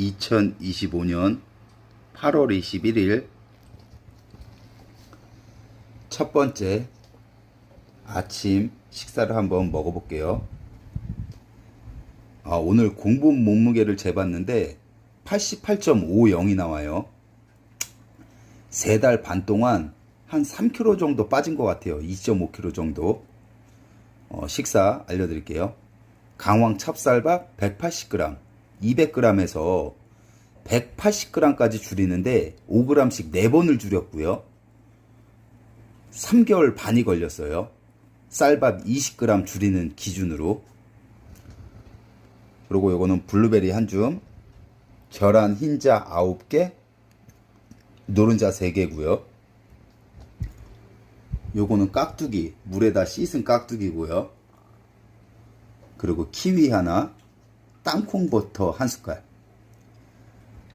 2025년 8월 21일 첫 번째 아침 식사를 한번 먹어볼게요. 아, 오늘 공복 몸무게를 재봤는데 88.50이 나와요. 세 달 반 동안 한 3kg 정도 빠진 것 같아요. 2.5kg 정도. 어, 식사 알려드릴게요. 강황 찹쌀밥 180g, 200g에서 180g까지 줄이는데 5g씩 4번을 줄였고요. 3개월 반이 걸렸어요. 쌀밥 20g 줄이는 기준으로. 그리고 요거는 블루베리 한 줌, 계란 흰자 9개, 노른자 3개고요. 요거는 깍두기, 물에다 씻은 깍두기고요. 그리고 키위 하나, 땅콩 버터 한 숟갈.